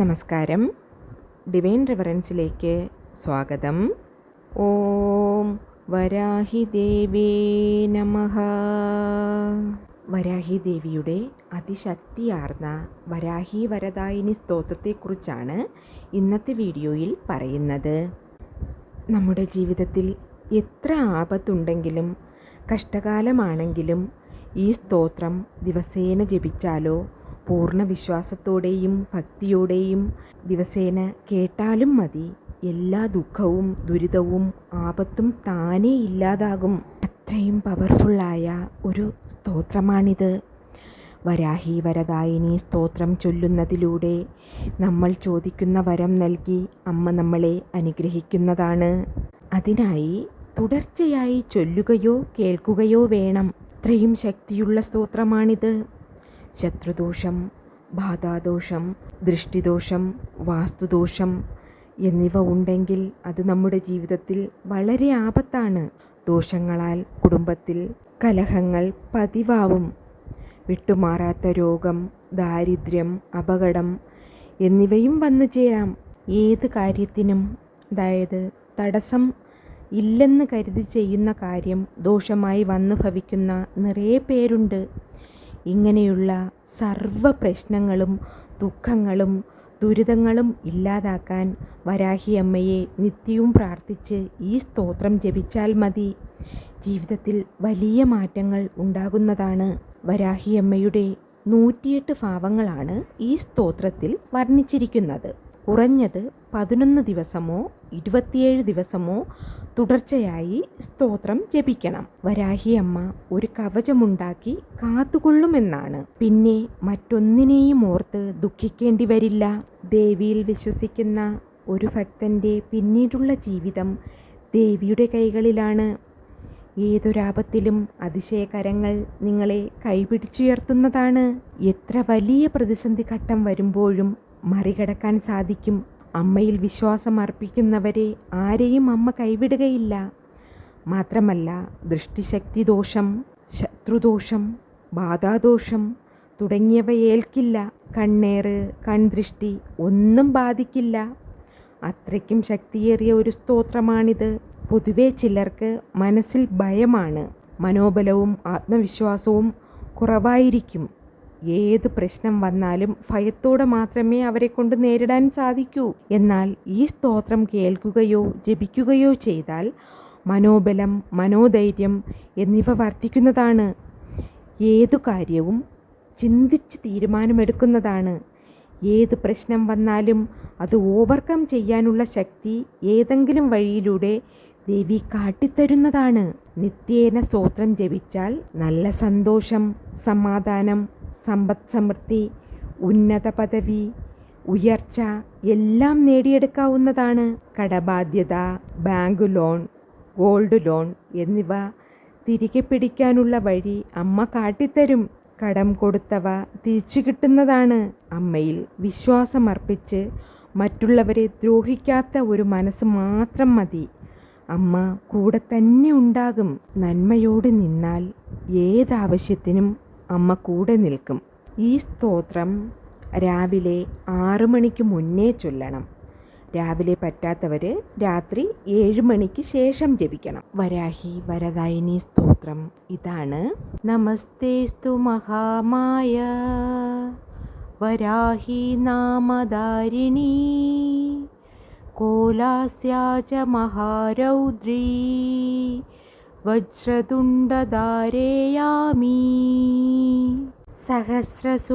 നമസ്കാരം. ഡിവൈൻ റെഫറൻസിലേക്ക് സ്വാഗതം. ഓം വരാഹി ദേവേ നമ. വരാഹി ദേവിയുടെ അതിശക്തിയാർന്ന വരാഹി വരദായിനി സ്തോത്രത്തെക്കുറിച്ചാണ് ഇന്നത്തെ വീഡിയോയിൽ പറയുന്നത്. നമ്മുടെ ജീവിതത്തിൽ എത്ര ആപത്തുണ്ടെങ്കിലും കഷ്ടകാലമാണെങ്കിലും ഈ സ്തോത്രം ദിവസേന ജപിച്ചാലോ പൂർണ വിശ്വാസത്തോടെയും ഭക്തിയോടെയും ദിവസേന കേട്ടാലും മതി. എല്ലാ ദുഃഖവും ദുരിതവും ആപത്തും താനേ ഇല്ലാതാകും. അത്രയും പവർഫുള്ളായ ഒരു സ്തോത്രമാണിത്. വരാഹി വരദായിനി സ്തോത്രം ചൊല്ലുന്നതിലൂടെ നമ്മൾ ചോദിക്കുന്ന വരം നൽകി അമ്മ നമ്മളെ അനുഗ്രഹിക്കുന്നതാണ്. അതിനായി തുടർച്ചയായി ചൊല്ലുകയോ കേൾക്കുകയോ വേണം. അത്രയും ശക്തിയുള്ള സ്തോത്രമാണിത്. ശത്രുദോഷം ബാധാദോഷം ദൃഷ്ടിദോഷം വാസ്തുദോഷം എന്നിവ ഉണ്ടെങ്കിൽ അത് നമ്മുടെ ജീവിതത്തിൽ വളരെ ആപത്താണ്. ദോഷങ്ങളാൽ കുടുംബത്തിൽ കലഹങ്ങൾ പതിവാവും. വിട്ടുമാറാത്ത രോഗം ദാരിദ്ര്യം അപകടം എന്നിവയും വന്നു ചേരാം. ഏത് കാര്യത്തിനും അതായത് തടസ്സം ഇല്ലെന്ന് കരുതി ചെയ്യുന്ന കാര്യം ദോഷമായി വന്നു ഭവിക്കുന്ന നിറയെ പേരുണ്ട്. ഇങ്ങനെയുള്ള സർവ പ്രശ്നങ്ങളും ദുഃഖങ്ങളും ദുരിതങ്ങളും ഇല്ലാതാക്കാൻ വരാഹി അമ്മയെ നിത്യവും പ്രാർത്ഥിച്ച് ഈ സ്തോത്രം ജപിച്ചാൽ മതി. ജീവിതത്തിൽ വലിയ മാറ്റങ്ങൾ ഉണ്ടാകുന്നതാണ് വരാഹി അമ്മയുടെ നൂറ്റിയെട്ട് ഭാവങ്ങളാണ് ഈ സ്തോത്രത്തിൽ വർണിച്ചിരിക്കുന്നത്. കുറഞ്ഞത് പതിനൊന്ന് ദിവസമോ ഇരുപത്തിയേഴ് ദിവസമോ തുടർച്ചയായി സ്തോത്രം ജപിക്കണം. വരാഹിയമ്മ ഒരു കവചമുണ്ടാക്കി കാത്തുകൊള്ളുമെന്നാണ്. പിന്നെ മറ്റൊന്നിനെയും ഓർത്ത് ദുഃഖിക്കേണ്ടി വരില്ല. ദേവിയിൽ വിശ്വസിക്കുന്ന ഒരു ഭക്തന്റെ പിന്നീടുള്ള ജീവിതം ദേവിയുടെ കൈകളിലാണ്. ഏതൊരാപത്തിലും അതിശയകരങ്ങൾ നിങ്ങളെ കൈപിടിച്ചുയർത്തുന്നതാണ്. എത്ര വലിയ പ്രതിസന്ധി ഘട്ടം വരുമ്പോഴും മറികടക്കാൻ സാധിക്കും അമ്മയിൽ വിശ്വാസം അർപ്പിക്കുന്നവരെ ആരെയും അമ്മ കൈവിടുകയില്ല. മാത്രമല്ല ദൃഷ്ടിശക്തി ദോഷം ശത്രുദോഷം ബാധാദോഷം തുടങ്ങിയവ ഏൽക്കില്ല. കണ്ണേറ് കൺദൃഷ്ടി ഒന്നും ബാധിക്കില്ല. അത്രയ്ക്കും ശക്തിയേറിയ ഒരു സ്തോത്രമാണിത്. പൊതുവേ ചിലർക്ക് മനസ്സിൽ ഭയമാണ്. മനോബലവും ആത്മവിശ്വാസവും കുറവായിരിക്കും. ഏത് പ്രശ്നം വന്നാലും ഭയത്തോടെ മാത്രമേ അവരെ കൊണ്ട് നേരിടാൻ സാധിക്കൂ. എന്നാൽ ഈ സ്തോത്രം കേൾക്കുകയോ ജപിക്കുകയോ ചെയ്താൽ മനോബലം മനോധൈര്യം എന്നിവ വർദ്ധിക്കുന്നതാണ്. ഏതു കാര്യവും ചിന്തിച്ച് തീരുമാനമെടുക്കുന്നതാണ്. ഏത് പ്രശ്നം വന്നാലും അത് ഓവർകം ചെയ്യാനുള്ള ശക്തി ഏതെങ്കിലും വഴിയിലൂടെ ദേവി കാട്ടിത്തരുന്നതാണ്. നിത്യേന സ്തോത്രം ജപിച്ചാൽ നല്ല സന്തോഷം സമാധാനം സമ്പദ് സമൃദ്ധി ഉന്നത പദവി ഉയർച്ച എല്ലാം നേടിയെടുക്കാവുന്നതാണ് കടബാധ്യത ബാങ്ക് ലോൺ ഗോൾഡ് ലോൺ എന്നിവ തിരികെ പിടിക്കാനുള്ള വഴി അമ്മ കാട്ടിത്തരും. കടം കൊടുത്തവ തിരിച്ചു കിട്ടുന്നതാണ് അമ്മയിൽ വിശ്വാസമർപ്പിച്ച് മറ്റുള്ളവരെ ദ്രോഹിക്കാത്ത ഒരു മനസ്സ് മാത്രം മതി. അമ്മ കൂടെ തന്നെ ഉണ്ടാകും. നന്മയോട് നിന്നാൽ ഏതാവശ്യത്തിനും അമ്മ കൂടെ നിൽക്കും. ഈ സ്തോത്രം രാവിലെ ആറു മണിക്ക് മുന്നേ ചൊല്ലണം. രാവിലെ പറ്റാത്തവർ രാത്രി ഏഴ് മണിക്ക് ശേഷം ജപിക്കണം. വരാഹി വരദായിനി സ്തോത്രം. ഇതാണ്. നമസ്തേസ്തു മഹാമായ. വരാഹി നാമധാരിണി. കോലാസ്യാച മഹാരൗദ്രീ. वज्रतुण्डधारेयामि सहस्रसूर्यसङ्काशा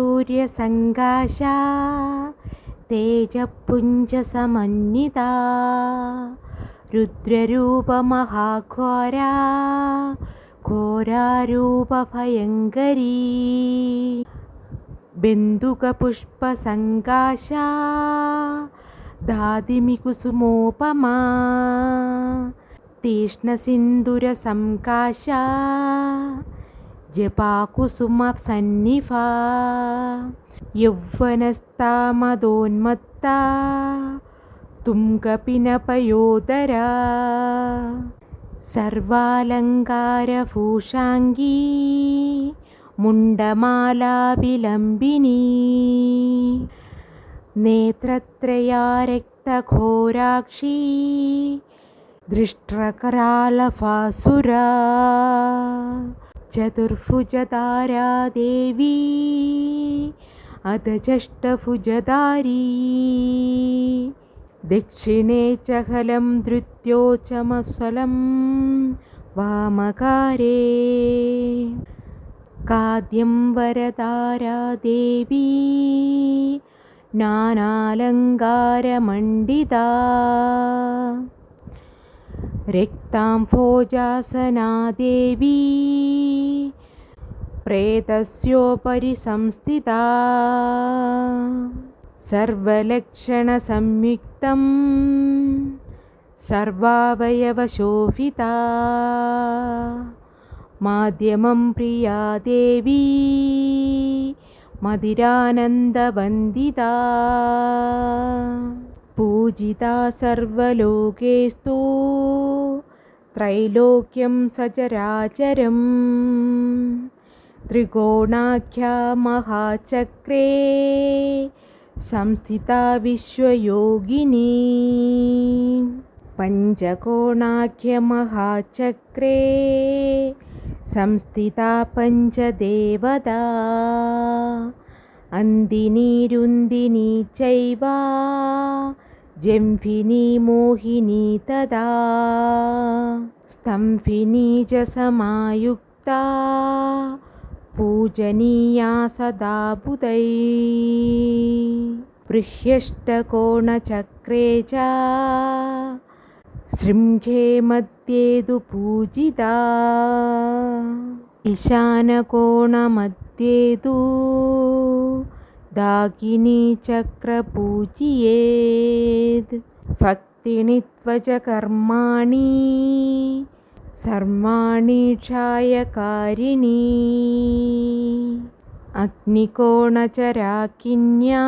तेजपुञ्जसमन्विता रुद्ररूपमहाघोरा घोरारूपभयङ्करी बिन्दुकपुष्पसङ्काशा दादिमिकुसुमोपमा तीक्ष्णसिन्दुरसङ्काशा जपाकुसुमसन्निभा यौवनस्तामदोन्मत्ता तुङ्गपिनपयोदरा सर्वालङ्कारभूषाङ्गी मुण्डमालाविलम्बिनी नेत्रत्रया रक्तघोराक्षी ദൃഷ്ടകരാലഭാസുര ചതുർഭുജതാരാ ദേവി അധചഷ്ടഭുജധാരീ. ദക്ഷിണേ ചഹലം ധൃത്യോചമസ്വലം വാമകാരേ. കാദ്യം വരതാരാ ദേവി നാനാലങ്കാരമണ്ഡിത. രക്താം ഭോജാസനാ ദേവി പ്രേതസ്യോപരി സംസ്ഥിതാ. സർവലക്ഷണസംയുക്തം. സർവാവയവശോഭിതാ. മാധ്യമം പ്രിയാ ദേവീ. മതിരാനന്ദവന്ദിതാ. പൂജിതാ സർവലോകേസ്തു. त्रैलोक्यं सचराचरं त्रिकोणाख्यामहाचक्रे संस्थिता विश्वयोगिनी। पञ्चकोणाख्यमहाचक्रे संस्थिता पञ्चदेवता। अन्दिनीरुन्दिनी चैवा जम्भिनी मोहिनी तदा स्तम्भिनी च समायुक्ता पूजनीया सदा बुधै। बृह्यष्टकोणचक्रे च शृंगे मध्ये तु पूजिता ईशानकोणमध्ये तु ദാകിനി ചക്രപൂജിയേത്. ഭക്തിണി ത്വച കർമാണി സർവാണി ക്ഷായകാരിണി. അഗ്നികോണചരാക്കിന്യാ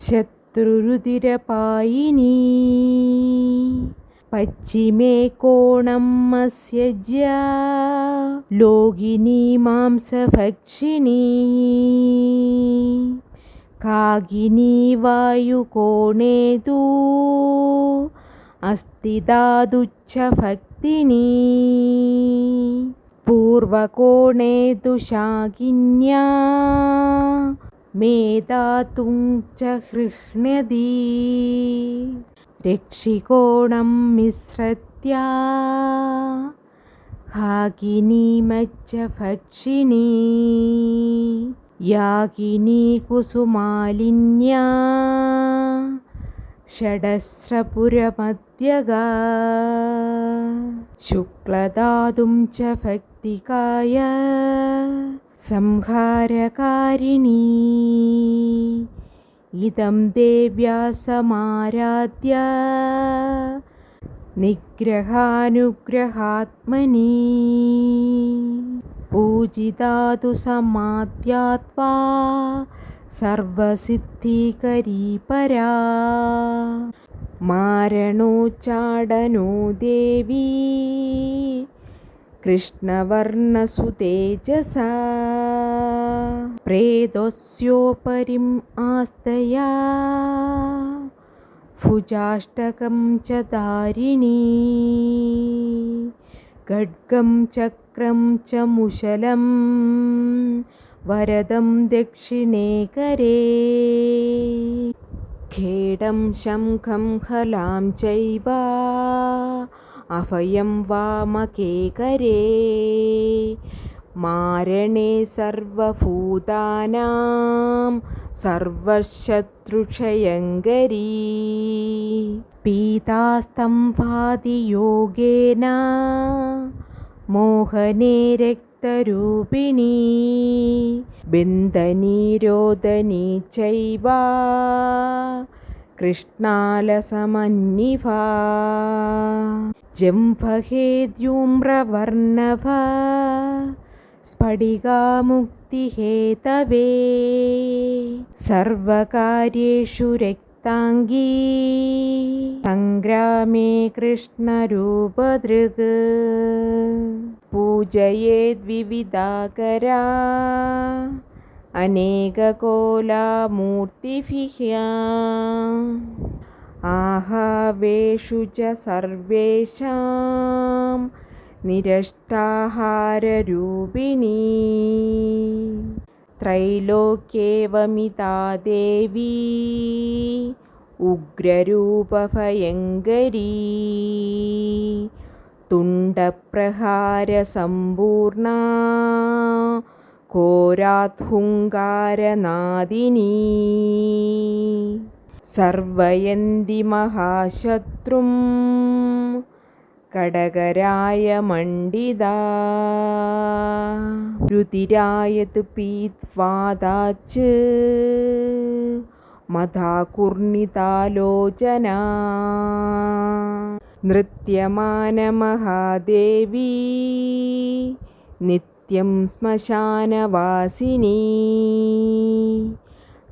ശത്രുരുതിരപായിനി. പശ്ചിമേ കോണം മസ്യജ്യ ലോകിനി മാംസഭക്ഷിണി. कागिनी वायुकोणे तु अस्तिदादुच्छभक्तिनी। पूर्वकोणे तु शाकिन्या मेधातुं च गृह्णी रक्षिकोणं मिश्रत्या। काकिनीमज्जभक्षिणी യാകിനി കുസുമാലിന്യ ഷഡസ്രപുരമധ്യഗ ശുക്ലധാതും ച ഭക്തികായ സംഹാരകാരിണീ. ഇതം ദേവ്യാ സമാരാധ്യ നിഗ്രഹാനുഗ്രഹാത്മനി. पूजिता तु समाद्यात्वा सर्वसिद्धिकरी परा। मारणोच्चाडनो देवी कृष्णवर्णसुतेजसा प्रेतोस्योपरिमास्तया भुजाष्टकं च दारिणी खड्गं च വക്രം ച മുശലം വരദം ദക്ഷിണേ കരേ ഖേടം ശംഖം ഹലാം ചൈവ അഭയം വാമകേ കരേ മാരണേ സർവഭൂതാനാം സർവശത്രുക്ഷയങ്കരീ. പീതാസ്തംഭാതി മോഹനേ രക്തരൂപിണീ ബന്ധനീരോദനീ ചൈവ. കൃഷ്ണാലസമന്വിഭാ ജംഭഹേദ്യൂമ്രവർണഭ സ്ഫടികാമുക്തിഹേതവേ. സർവകാര്യേഷു രക്താംഗീ സംഗ്രാമേ കൃഷ്ണരൂപദൃഗ് പൂജയേദ്വിവിധാകരാ अनेककोलामूर्तिभिः आहावेषु च सर्वेषां निरष्टाहाररूपिणी त्रैलोक्येवमिता देवी उग्ररूपभयङ्करी तुण्डप्रहारसम्पूर्णा घोरात्हुङ्कारनादिनी सर्वयन्ति महाशत्रुं കടകരായ മണ്ഡിത രുതിരായത് പീത്വാദാച്ച്. മഥാകുർണിതാലോചന. നൃത്യമാനമഹാദേവി നിത്യം ശ്മശാനവാസിനി.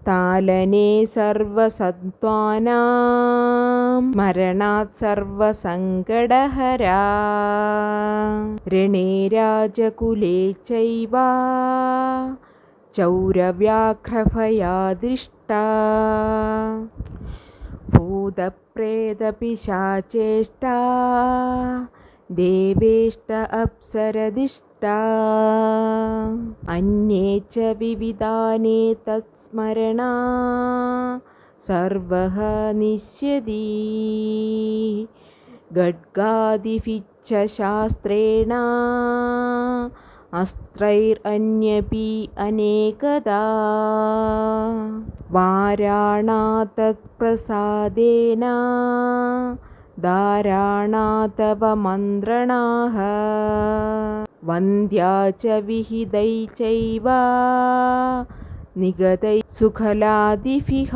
താലനെ സർവസത്വാനാം മരണാത് സർവസങ്കടഹരാ. രണേ രാജകുലേ ചൈവ. ചൗരവ്യാഘ്രഭയാ ദൃഷ്ട ഭൂതപ്രേതപിശാചേഷ്ടാ. ദേവേഷ്ട അപ്സരദിഷ്ടാ अन्ये च विविधाने तत्स्मरणा सर्वः निश्यति गड्गादिभिच्च शास्त्रेण अस्त्रैरन्यपि अनेकदा वाराणा तत्प्रसादेन धाराणा तव मन्त्रणाः वन्द्या च विहितै चैव निगतै सुखलादिभिः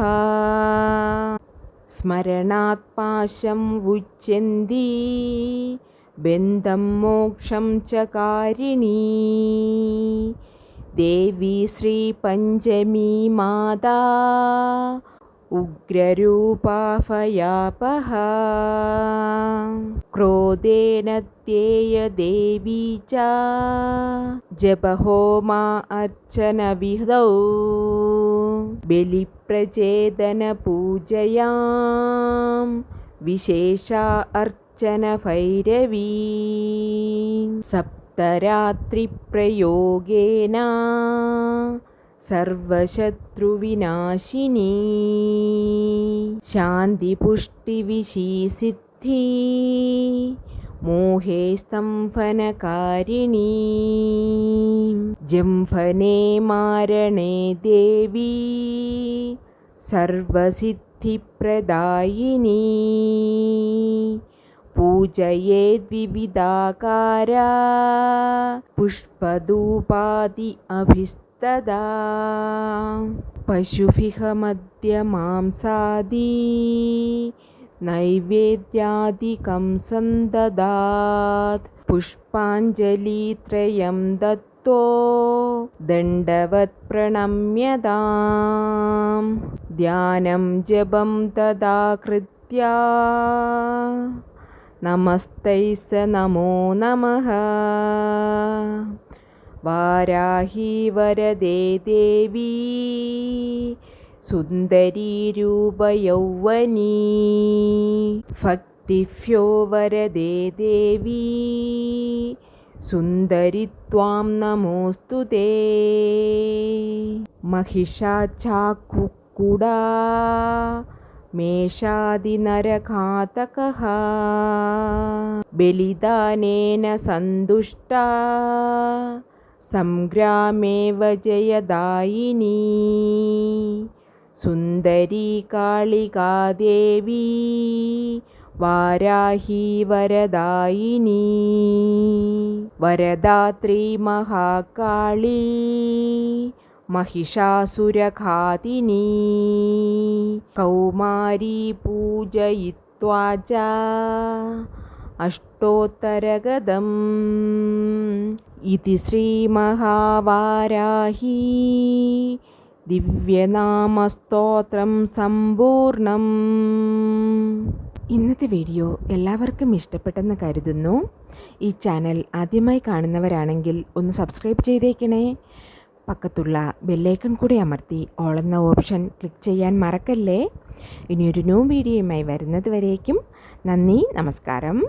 स्मरणात् पाशं उच्यन्ति बन्धं मोक्षं च कारिणी देवी श्रीपञ्चमी माता उग्ररूपाभयापः क्रोधेन त्येयदेवी च जपहोमा अर्चनविधौ बलिप्रचेदनपूजयां विशेषा अर्चनभैरवी सप्तरात्रिप्रयोगेन സർവശത്രുവിനാശിനി. ശാന്തിപുഷ്ടിവിശീസിദ്ധി. മോഹേ സ്തംഭനകാരിണി. ജംഫനേ മാരണേ ദേവി. സർവസിദ്ധിപ്രദായിനി. പൂജയേദ്വിവിധാകാര പുഷ്പദൂപാതി അഭിസ്ത तदा पशुभिः मद्यमांसादि नैवेद्यादिकं सन्ददात् पुष्पाञ्जलित्रयं दत्तो दण्डवत् प्रणम्यतां ध्यानं जपं तदा कृत्या नमस्तैः स नमो नमः വാരാഹി വരദേ ദേവി സുന്ദരീ രൂപയൗവനീ ഭക്തിഭ്യോ വരദേ ദേവി സുന്ദരിത്വാം നമോസ്തു തേ महिषाचाकुकुडा मेषादिनरघातकः बलिदानेन सन्तुष्टा सङ्ग्रामेव जयदायिनी सुन्दरी कालिका देवी वाराही वरदायिनी वरदात्री महाकाली महिषासुरघातिनी कौमारी पूजयित्वा च अष्टोत्तरगदम् इति श्रीमहावाराही ദിവ്യനാമസ്തോത്രം സമ്പൂർണം ഇന്നത്തെ വീഡിയോ എല്ലാവർക്കും ഇഷ്ടപ്പെട്ടെന്ന് കരുതുന്നു ഈ ചാനൽ ആദ്യമായി കാണുന്നവരാണെങ്കിൽ ഒന്ന് സബ്സ്ക്രൈബ് ചെയ്തേക്കണേ പക്കത്തുള്ള ബെല്ലൈക്കൺ കൂടി അമർത്തി ഓൾ എന്ന ഓപ്ഷൻ ക്ലിക്ക് ചെയ്യാൻ മറക്കല്ലേ ഇനിയൊരു ന്യൂ വീഡിയോയുമായി വരുന്നത് വരേക്കും നന്ദി നമസ്കാരം